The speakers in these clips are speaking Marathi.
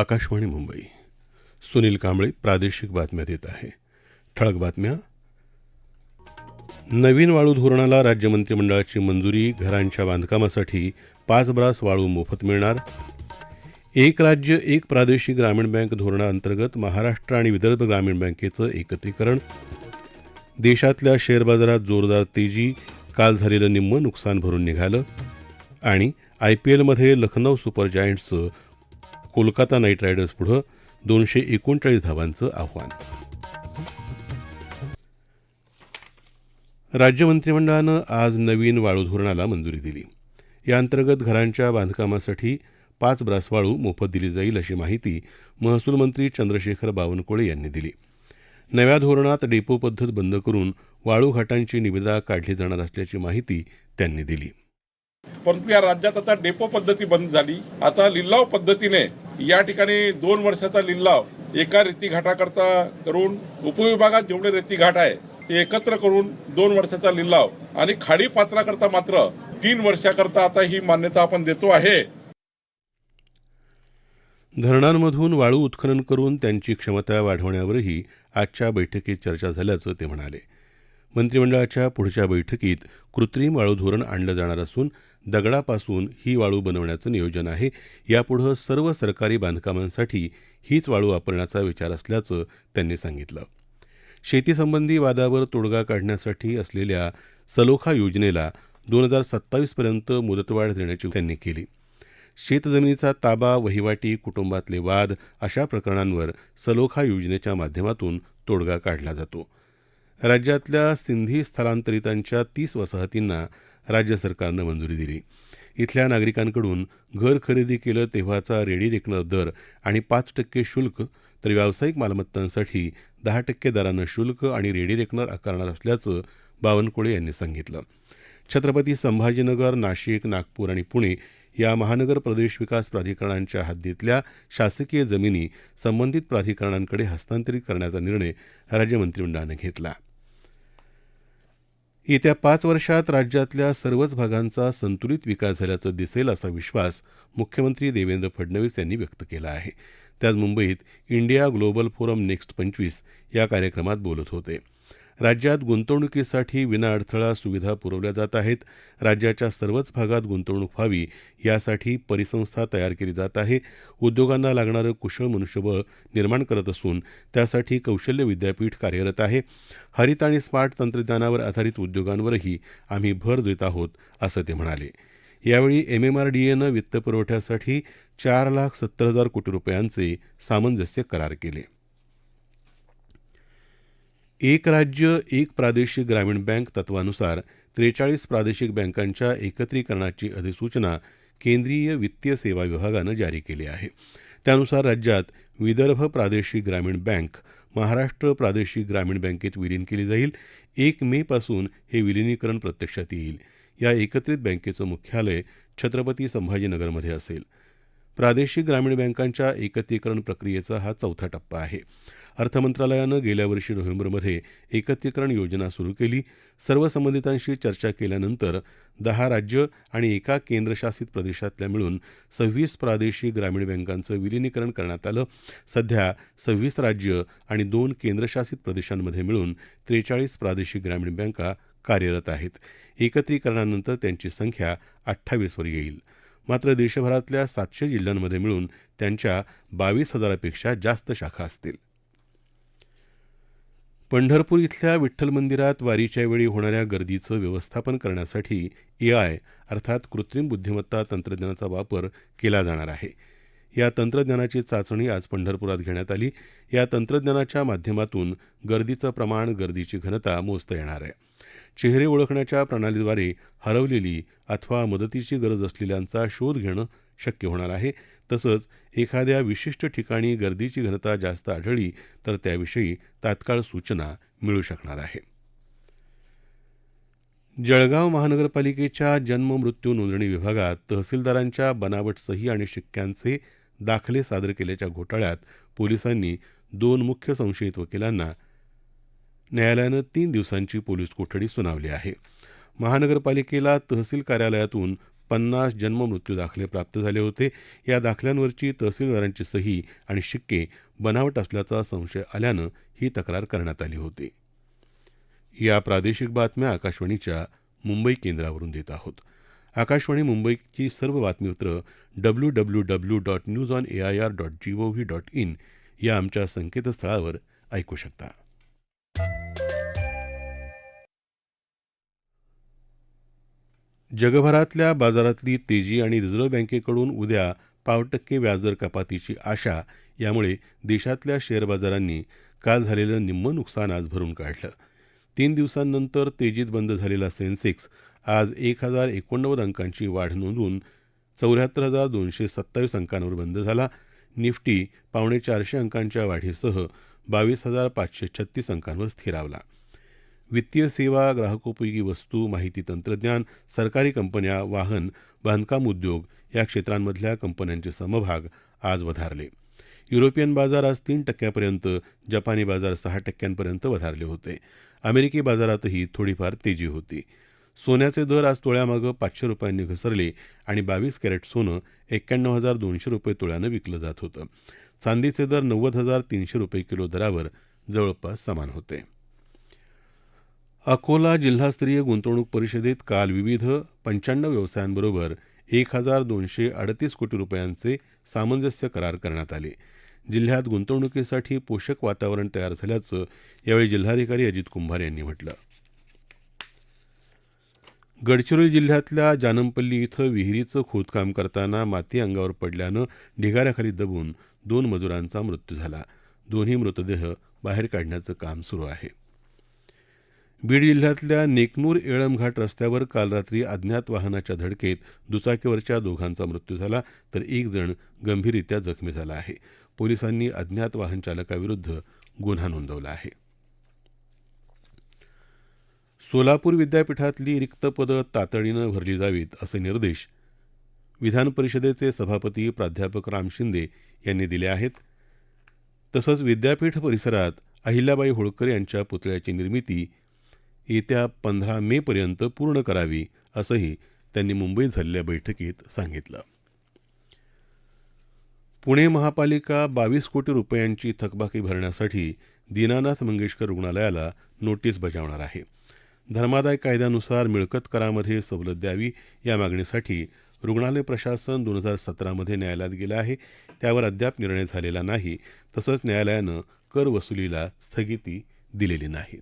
आकाशवाणी मुंबई. सुनील कांबळे प्रादेशिक बातम्या देत आहे. ठळक बातम्या. नवीन वाळू धोरणाला राज्य मंत्रिमंडळाची मंजुरी घरांच्या बांधकामासाठी पाच ब्रास वाळू मोफत मिळणार. एक राज्य एक प्रादेशिक ग्रामीण बँक धोरणाअंतर्गत महाराष्ट्र आणि विदर्भ ग्रामीण बँकेचं एकत्रीकरण. देशातल्या शेअर बाजारात जोरदार तेजी काल झालेलं निम्म नुकसान भरून निघालं. आणि आय पी एलमध्ये लखनौ सुपर जायंट्सचं कोलकाता नाईट रायडर्स पुढं दोनशे एकोणचाळीस धावांचं आव्हान. राज्य मंत्रिमंडळानं आज नवीन वाळू धोरणाला मंजुरी दिली. याअंतर्गत घरांच्या बांधकामासाठी पाच ब्रास वाळू मोफत दिली जाईल अशी माहिती महसूल मंत्री चंद्रशेखर बावनकुळे यांनी दिली. नव्या धोरणात डेपो पद्धत बंद करून वाळू घाटांची निविदा काढली जाणार असल्याची माहिती त्यांनी दिली. परंतु या राज्यात आता डेपो पद्धती बंद झाली. आता लिल्लाव पद्धतीने या ठिकाणी दोन वर्षाचा लिल्लाव एका रेती घाटाकरता करून उपविभागात जेवढे रेती घाट आहे ते एकत्र करून दोन वर्षाचा लिल्लाव आणि खाडी पात्राकरता मात्र तीन वर्षाकरता आता ही मान्यता आपण देतो आहे. धरणांमधून वाळू उत्खनन करून त्यांची क्षमता वाढवण्यावरही आजच्या बैठकीत चर्चा झाल्याचं ते म्हणाले. मंत्रिमंडळाच्या पुढच्या बैठकीत कृत्रिम वाळू धोरण आणलं जाणार असून दगडापासून ही वाळू बनवण्याचं नियोजन आहे. यापुढं सर्व सरकारी बांधकामांसाठी हीच वाळू वापरण्याचा विचार असल्याचं त्यांनी सांगितलं. शेतीसंबंधी वादावर तोडगा काढण्यासाठी असलेल्या सलोखा योजनेला दोन हजार सत्तावीसपर्यंत मुदतवाढ देण्याची त्यांनी केली. शेतजमिनीचा ताबा वहिवाटी कुटुंबातले वाद अशा प्रकरणांवर सलोखा योजनेच्या माध्यमातून तोडगा काढला जातो. राज्यातल्या सिंधी स्थलांतरितांच्या तीस वसाहतींना राज्य सरकारनं मंजुरी दिली. इथल्या नागरिकांकडून घर खरेदी केलं तेव्हाचा रेडी रेकनर दर आणि पाच टक्के शुल्क तर व्यावसायिक मालमत्तांसाठी दहा टक्के दरानं शुल्क आणि रेडी रेकनर आकारणार असल्याचं बावनकुळे यांनी सांगितलं. छत्रपती संभाजीनगर नाशिक नागपूर आणि पुणे या महानगर प्रदेश विकास प्राधिकरणांच्या हद्दीतल्या शासकीय जमिनी संबंधित प्राधिकरणांकडे हस्तांतरित करण्याचा निर्णय राज्य मंत्रिमंडळानं घेतला. येत्या पाच वर्षात राज्यातल्या सर्वच भागांचा संतुलित विकास झाल्याचं दिसेल असा विश्वास मुख्यमंत्री देवेंद्र फडणवीस यांनी व्यक्त केला आहे. ते आज मुंबईत इंडिया ग्लोबल फोरम नेक्स्ट पंचवीस या कार्यक्रमात बोलत होते. राज्यात गुंतवणुकीसाठी विनाअडथळा सुविधा पुरवल्या जात आहेत. राज्याच्या सर्वच भागात गुंतवणूक व्हावी यासाठी परिसंस्था तयार केली जात आहे. उद्योगांना लागणारं कुशळ मनुष्यबळ निर्माण करत असून त्यासाठी कौशल्य विद्यापीठ कार्यरत आहे. हरित आणि स्मार्ट तंत्रज्ञानावर आधारित उद्योगांवरही आम्ही भर देत आहोत असं ते म्हणाले. यावेळी एमएमआरडीएनं वित्तपुरवठ्यासाठी चार लाख सत्तर हजार कोटी रुपयांचे सामंजस्य करार केले. एक राज्य एक प्रादेशिक ग्रामीण बँक तत्वानुसार त्रेचाळीस प्रादेशिक बँकांच्या एकत्रीकरणाची अधिसूचना केंद्रीय वित्तीय सेवा विभागानं जारी केली आहे. त्यानुसार राज्यात विदर्भ प्रादेशिक ग्रामीण बँक महाराष्ट्र प्रादेशिक ग्रामीण बँकेत विलीन केली जाईल. एक मे पासून हे विलिनीकरण प्रत्यक्षात येईल. या एकत्रित बँकेचं मुख्यालय छत्रपती संभाजीनगरमध्ये असेल. प्रादेशिक ग्रामीण बँकांच्या एकत्रीकरण प्रक्रियेचा हा चौथा टप्पा आहे. अर्थमंत्रालयानं गेल्या वर्षी नोव्हेंबरमध्ये एकत्रीकरण योजना सुरू केली. सर्व संबंधितांशी चर्चा केल्यानंतर दहा राज्य आणि एका केंद्रशासित प्रदेशातल्या मिळून सव्वीस प्रादेशिक ग्रामीण बँकांचं विलिनीकरण करण्यात आलं. सध्या सव्वीस राज्य आणि दोन केंद्रशासित प्रदेशांमध्ये मिळून त्रेचाळीस प्रादेशिक ग्रामीण बँका कार्यरत आहेत. एकत्रीकरणानंतर त्यांची संख्या अठ्ठावीसवर येईल. मात्र देशभरातल्या सातशे जिल्ह्यांमध्ये मिळून त्यांच्या बावीस हजारापेक्षा जास्त शाखा असतील. पंढरपूर इथल्या विठ्ठल मंदिरात वारीच्या वेळी होणाऱ्या गर्दीचं व्यवस्थापन करण्यासाठी एआय अर्थात कृत्रिम बुद्धिमत्ता तंत्रज्ञानाचा वापर केला जाणार आहे. या तंत्रज्ञानाची चाचणी आज पंढरपुरात घेण्यात आली. या तंत्रज्ञानाच्या माध्यमातून गर्दीचं प्रमाण गर्दीची घनता मोजता येणार आहे. चेहरे ओळखण्याच्या प्रणालीद्वारे हरवलेली अथवा मदतीची गरज असलेल्यांचा शोध घेणं शक्य होणार आहे. तसंच एखाद्या विशिष्ट ठिकाणी गर्दीची घनता जास्त आढळली तर त्याविषयी तात्काळ सूचना मिळू शकणार आहे. जळगाव महानगरपालिकेच्या जन्म मृत्यू नोंदणी विभागात तहसीलदारांच्या बनावट सही आणि शिक्क्यांचे दाखले सादर केल्याच्या घोटाळ्यात पोलिसांनी दोन मुख्य संशयित वकिलांना न्यायालयानं तीन दिवसांची पोलीस कोठडी सुनावली आहे. महानगरपालिकेला तहसील कार्यालयातून पन्नास जन्ममृत्यू दाखले प्राप्त झाले होते. या दाखल्यांवरची तहसीलदारांची सही आणि शिक्के बनावट असल्याचा संशय आल्यानं ही तक्रार करण्यात आली होती. या प्रादेशिक बातम्या आकाशवाणीच्या मुंबई केंद्रावरून देत आहोत. आकाशवाणी मुंबईची सर्व बातमीपत्र W W W dot news on A I R dot G O V dot in या आमच्या संकेतस्थळावर ऐकू शकता. जगभरातल्या बाजारातली तेजी आणि रिझर्व्ह बँकेकडून उद्या पाव टक्के व्याजदर कपातीची आशा यामुळे देशातल्या शेअर बाजारांनी काल झालेलं निम्म नुकसान आज भरून काढलं. तीन दिवसांनंतर तेजीत बंद झालेला सेन्सेक्स आज एक हजार एकोणनव्वद अंकांची वाढ नोंदवून चौऱ्याहत्तर हजार दोनशे सत्तावीस अंकांवर बंद झाला. निफ्टी पावणे चारशे अंकांच्या वाढीसह बावीस हजार पाचशे छत्तीस अंकांवर स्थिरावला. वित्तीय सेवा ग्राहकोपयोगी वस्तू माहिती तंत्रज्ञान सरकारी कंपन्या वाहन बांधकाम उद्योग या क्षेत्रांमधल्या कंपन्यांचे समभाग आज वधारले. युरोपियन बाजार आज तीन टक्क्यापर्यंत जपानी बाजार सहा टक्क्यांपर्यंत वधारले होते. अमेरिकी बाजारातही थोडीफार तेजी होती. सोन्याचे दर आज तोळ्यामागं पाचशे रुपयांनी घसरले आणि बावीस कॅरेट सोनं एक्क्याण्णव हजार दोनशे रुपये तोळ्यानं विकलं जात होतं. चांदीचे दर नव्वद हजार तीनशे रुपये किलो दरावर जवळपास समान होते. अकोला जिल्हास्तरीय गुंतवणूक परिषदेत काल विविध पंच्याण्णव व्यवसायांबरोबर एक हजार दोनशे अडतीस कोटी रुपयांचे सामंजस्य करार करण्यात आले. जिल्ह्यात गुंतवणुकीसाठी पोषक वातावरण तयार झाल्याचं यावेळी जिल्हाधिकारी अजित कुंभार यांनी म्हटलं. गडचिरोली जिल्ह्यातल्या जानमपल्ली इथं विहिरीचं खोदकाम करताना माती अंगावर पडल्यानं ढिगाऱ्याखाली दबून दोन मजुरांचा मृत्यू झाला. दोन्ही मृतदेह बाहेर काढण्याचं काम सुरू आहे. बीड जिल्ह्यातल्या नेकनूर एळमघाट रस्त्यावर काल रात्री अज्ञात वाहनाच्या धडकेत दुचाकीवरच्या दोघांचा मृत्यू झाला तर एक जण गंभीररित्या जखमी झाला आहे. पोलिसांनी अज्ञात वाहन चालकाविरुद्ध गुन्हा नोंदवला आहे. सोलापूर विद्यापीठातली रिक्त पदं तातडीनं भरली जावीत असे निर्देश विधान परिषदेचे सभापती प्राध्यापक राम शिंदे यांनी दिले आहेत. तसंच विद्यापीठ परिसरात अहिल्याबाई होळकर यांच्या पुतळ्याची निर्मिती येत्या पंधरा मे पर्यंत पूर्ण करावी असंही त्यांनी मुंबईत झालेल्या बैठकीत सांगितलं. पुणे महापालिका बावीस कोटी रुपयांची थकबाकी भरण्यासाठी दीनानाथ मंगेशकर रुग्णालयाला नोटीस बजावणार आहे. धर्मादाय कायद्यानुसार मिळकत करामध्ये सवलत द्यावी या मागणीसाठी रुग्णालय प्रशासन दोन हजार सतरामध्ये न्यायालयात गेलं आहे. त्यावर अद्याप निर्णय झालेला नाही तसंच न्यायालयानं कर वसुलीला स्थगिती दिलेली नाही.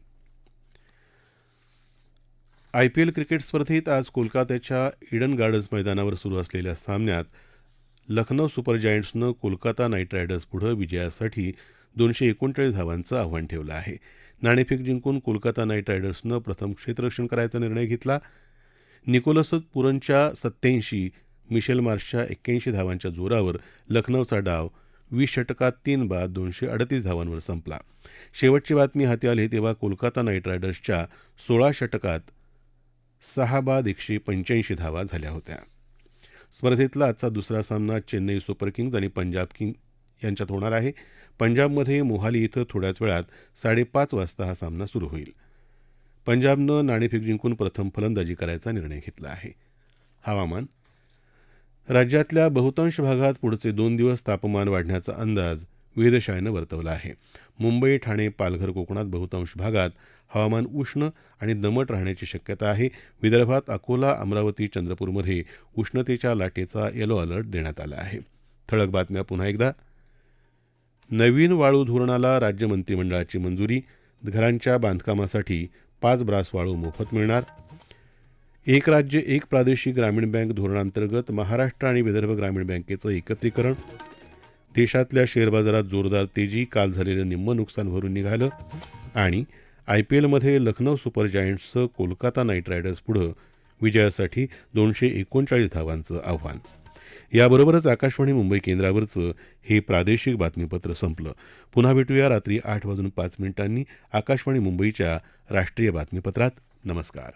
आय पी एल क्रिकेट स्पर्धेत आज कोलकात्याच्या इडन गार्डन्स मैदानावर सुरू असलेल्या सामन्यात लखनौ सुपर जायंट्सनं कोलकाता नाईट रायडर्स पुढं विजयासाठी दोनशे एकोणचाळीस धावांचं आव्हान ठेवलं आहे. नाणेफेक जिंकून कोलकाता नाईट रायडर्सनं प्रथम क्षेत्ररक्षण करायचा निर्णय घेतला. निकोलस पुरनच्या सत्याऐंशी मिशेल मार्शच्या एक्क्याऐंशी धावांच्या जोरावर लखनौचा डाव वीस षटकात तीन बाद दोनशे अडतीस धावांवर संपला. शेवटची बातमी हाती आली तेव्हा कोलकाता नाईट रायडर्सच्या सोळा षटकात सहा बाद एकशे पंच्याऐंशी धावा झाल्या होत्या. स्पर्धेतला आजचा दुसरा सामना चेन्नई सुपर किंग्ज आणि पंजाब किंग यांच्यात होणार आहे. पंजाबमध्ये मोहाली इथं थोड्याच वेळात साडेपाच वाजता हा सामना सुरू होईल. पंजाबनं नाणेफेक जिंकून प्रथम फलंदाजी करायचा निर्णय घेतला आहे. हवामान राज्यातल्या बहुतांश भागात पुढचे दोन दिवस तापमान वाढण्याचा अंदाज वेधशाळेनं वर्तवलं आहे. मुंबई ठाणे पालघर कोकणात बहुतांश भागात हवामान उष्ण आणि दमट राहण्याची शक्यता आहे. विदर्भात अकोला अमरावती चंद्रपूरमध्ये उष्णतेच्या लाटेचा येलो अलर्ट देण्यात आला आहे. ठळक बातम्या पुन्हा एकदा. नवीन वाळू धोरणाला राज्य मंत्रिमंडळाची मंजुरी. घरांच्या बांधकामासाठी पाच ब्रास वाळू मोफत मिळणार. एक राज्य एक प्रादेशिक ग्रामीण बँक धोरणांतर्गत महाराष्ट्र आणि विदर्भ ग्रामीण बँकेचं एकत्रीकरण. देशातल्या शेअर बाजारात जोरदार तेजी काल झालेलं निम्म नुकसान भरून निघालं आणि आय पी एलमध्ये लखनौ सुपर जायंट्सचं कोलकाता नाईट रायडर्स पुढं विजयासाठी दोनशे एकोणचाळीस धावांचं आव्हान. याबरोबरच आकाशवाणी मुंबई केंद्रावरचं हे प्रादेशिक बातमीपत्र संपलं. पुन्हा भेटूया रात्री आठ वाजून पाच मिनिटांनी आकाशवाणी मुंबईच्या राष्ट्रीय बातमीपत्रात. नमस्कार.